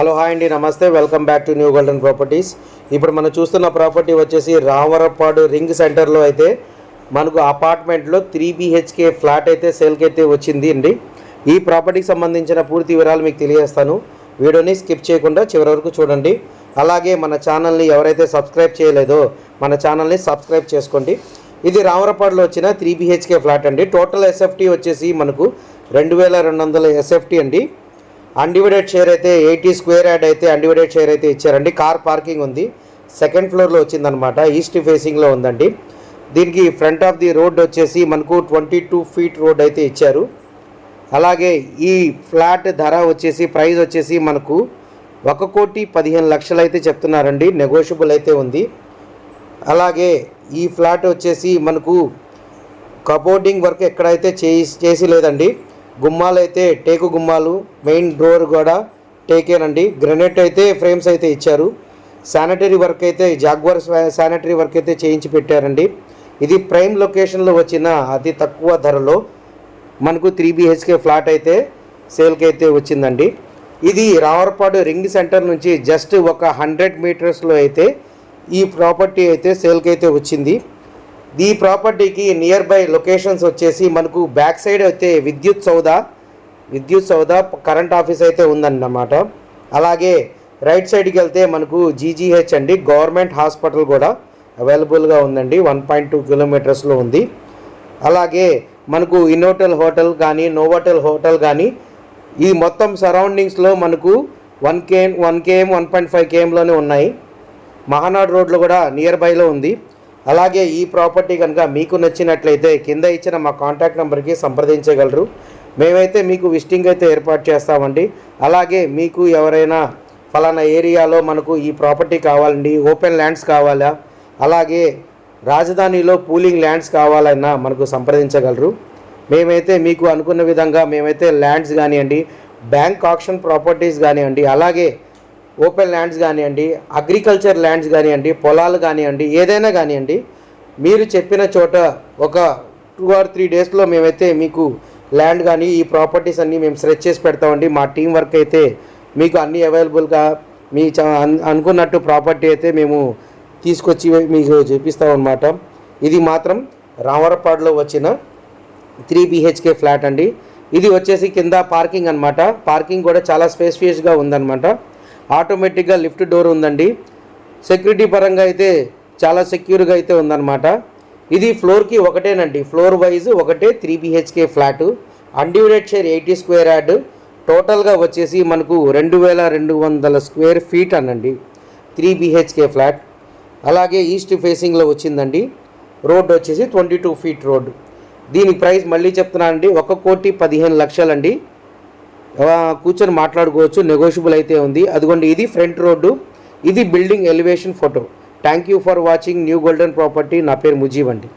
Hello hi అండి నమస్తే. Welcome back to new golden properties. ఇప్పుడు మనం చూస్తున్న ప్రాపర్టీ వచ్చేసి రావరపాడు రింగ్ సెంటర్లో అయితే మనకు అపార్ట్మెంట్లో త్రీ బీహెచ్కే ఫ్లాట్ అయితే సేల్కి అయితే వచ్చింది అండి. ఈ ప్రాపర్టీకి సంబంధించిన పూర్తి వివరాలు మీకు తెలియజేస్తాను. వీడియోని స్కిప్ చేయకుండా చివరి వరకు చూడండి. అలాగే మన ఛానల్ని ఎవరైతే సబ్స్క్రైబ్ చేయలేదో మన ఛానల్ని సబ్స్క్రైబ్ చేసుకోండి. ఇది రామరపాడులో వచ్చిన త్రీ బీహెచ్కే ఫ్లాట్ అండి. టోటల్ ఎస్ఎఫ్టీ వచ్చేసి మనకు రెండు వేల రెండు వందల ఎస్ఎఫ్టీ అండి. అన్డివైడెడ్ షేర్ అయితే ఎయిటీ స్క్వేర్ యార్డ్ అయితే అన్డివైడెడ్ షేర్ అయితే ఇచ్చారండి. కార్ పార్కింగ్ ఉంది. సెకండ్ ఫ్లోర్లో వచ్చిందనమాట ఈస్ట్ ఫేసింగ్లో ఉందండి. దీనికి ఫ్రంట్ ఆఫ్ ది రోడ్ వచ్చేసి మనకు ట్వంటీ టూ ఫీట్ రోడ్ అయితే ఇచ్చారు. అలాగే ఈ ఫ్లాట్ ధర వచ్చేసి ప్రైస్ వచ్చేసి మనకు ఒక కోటి పదిహేను లక్షలు అయితే చెప్తున్నారండి. నెగోషియబుల్ అయితే ఉంది. అలాగే ఈ ఫ్లాట్ వచ్చేసి మనకు కబోర్డింగ్ వర్క్ ఎక్కడైతే చేసి చేసి లేదండి గుమ్మాలు అయితే టేకు గుమ్మాలు మెయిన్ డోర్ కూడా టేకేనండి. గ్రెనేట్ అయితే ఫ్రేమ్స్ అయితే ఇచ్చారు. శానిటరీ వర్క్ అయితే జాగ్వర్ శానిటరీ వర్క్ అయితే చేయించి పెట్టారండి. ఇది ప్రైమ్ లొకేషన్లో వచ్చిన అతి తక్కువ ధరలో మనకు త్రీ బిహెచ్కే ఫ్లాట్ అయితే సేల్కి అయితే వచ్చిందండి. ఇది రావర్పాడు రింగ్ సెంటర్ నుంచి జస్ట్ ఒక హండ్రెడ్ మీటర్స్లో అయితే ఈ ప్రాపర్టీ అయితే సేల్కి అయితే వచ్చింది. ఈ ప్రాపర్టీకి నియర్ బై లొకేషన్స్ వచ్చేసి మనకు బ్యాక్ సైడ్ అయితే విద్యుత్ సౌద విద్యుత్ సౌద కరెంట్ ఆఫీస్ అయితే ఉందన్నమాట. అలాగే రైట్ సైడ్కి వెళ్తే మనకు జీజీహెచ్ అండి గవర్నమెంట్ హాస్పిటల్ కూడా అవైలబుల్గా ఉందండి వన్ పాయింట్ టూ కిలోమీటర్స్లో ఉంది. అలాగే మనకు ఇన్నోటల్ హోటల్ కానీ నోవోటల్ హోటల్ కానీ ఈ మొత్తం సరౌండింగ్స్లో మనకు one KM one KM one point five కేఎంలోనే ఉన్నాయి. మహానాడు రోడ్లో కూడా నియర్ బైలో ఉంది. అలాగే ఈ ప్రాపర్టీ కనుక మీకు నచ్చినట్లయితే కింద ఇచ్చిన మా కాంటాక్ట్ నెంబర్కి సంప్రదించగలరు. మేమైతే మీకు విజిటింగ్ అయితే ఏర్పాటు చేస్తామండి. అలాగే మీకు ఎవరైనా ఫలానా ఏరియాలో మనకు ఈ ప్రాపర్టీ కావాలండి ఓపెన్ ల్యాండ్స్ కావాలా అలాగే రాజధానిలో పూలింగ్ ల్యాండ్స్ కావాలన్నా మనకు సంప్రదించగలరు. మేమైతే మీకు అనుకున్న విధంగా మేమైతే ల్యాండ్స్ కానివ్వండి బ్యాంక్ ఆప్షన్ ప్రాపర్టీస్ కానివ్వండి అలాగే ఓపెన్ ల్యాండ్స్ కానివ్వండి అగ్రికల్చర్ ల్యాండ్స్ కానివ్వండి పొలాలు కానివ్వండి ఏదైనా కానివ్వండి మీరు చెప్పిన చోట ఒక టూ ఆర్ త్రీ డేస్లో మేమైతే మీకు ల్యాండ్ కానీ ఈ ప్రాపర్టీస్ అన్నీ మేము స్ట్రెచ్ చేసి పెడతామండి. మా టీం వర్క్ అయితే మీకు అన్నీ అవైలబుల్గా మీ చ అన్- అనుకున్నట్టు ప్రాపర్టీ అయితే మేము తీసుకొచ్చి మీకు చూపిస్తాం ఇది మాత్రం రామరపాడులో వచ్చిన త్రీ బిహెచ్కే ఫ్లాట్ అండి. ఇది వచ్చేసి కింద పార్కింగ్ అన్నమాట. పార్కింగ్ కూడా చాలా స్పేస్ఫియస్గా ఉందన్నమాట. ఆటోమేటిక్గా లిఫ్ట్ డోర్ ఉందండి. సెక్యూరిటీ పరంగా అయితే చాలా సెక్యూర్గా అయితే ఉందన్నమాట. ఇది ఫ్లోర్కి ఒకటేనండి. ఫ్లోర్ వైజ్ ఒకటే three BHK flat. Undivided share eighty square yard టోటల్గా వచ్చేసి మనకు రెండు వేల రెండు వందల స్క్వేర్ ఫీట్ అనండి. Three BHK flat. అలాగే ఈస్ట్ ఫేసింగ్లో వచ్చిందండి. రోడ్ వచ్చేసి ట్వంటీ టూ ఫీట్ రోడ్ దీని ప్రైస్ మళ్ళీ చెప్తున్నానండి. ఒక కోటి పదిహేను లక్షలండి. కూర్చొని మాట్లాడుకోవచ్చు. నెగోషియబుల్ అయితే ఉంది. అదిగోండి ఇది ఫ్రంట్ రోడ్డు. ఇది building elevation photo. Thank you for watching new golden property నా పేరు ముజీబ్ అండి.